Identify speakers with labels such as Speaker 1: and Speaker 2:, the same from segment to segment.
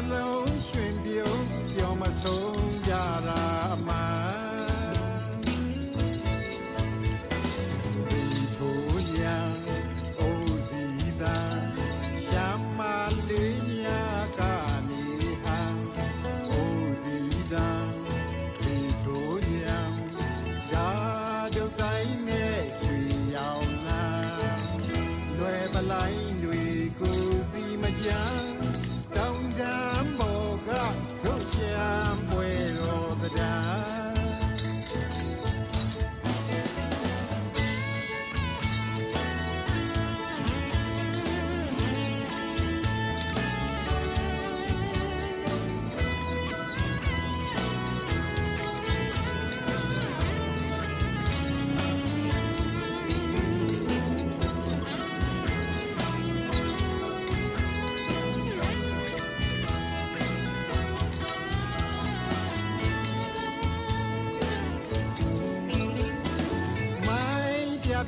Speaker 1: နှလုံးရွှင်ပြုံးပြောမဆုံးကြတာအမှန်ဒီထိုရန်အိုစီသာရှမ်းမလေးမြာကနေဟာအိုစီသာဒီထိုရန်ဓာဒုတိုင်းနဲ့ရွှေရောင်လာလွယ်ပလိုက်တွေကိုစီမကြမ်း tão grande.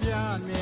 Speaker 1: ပြနေ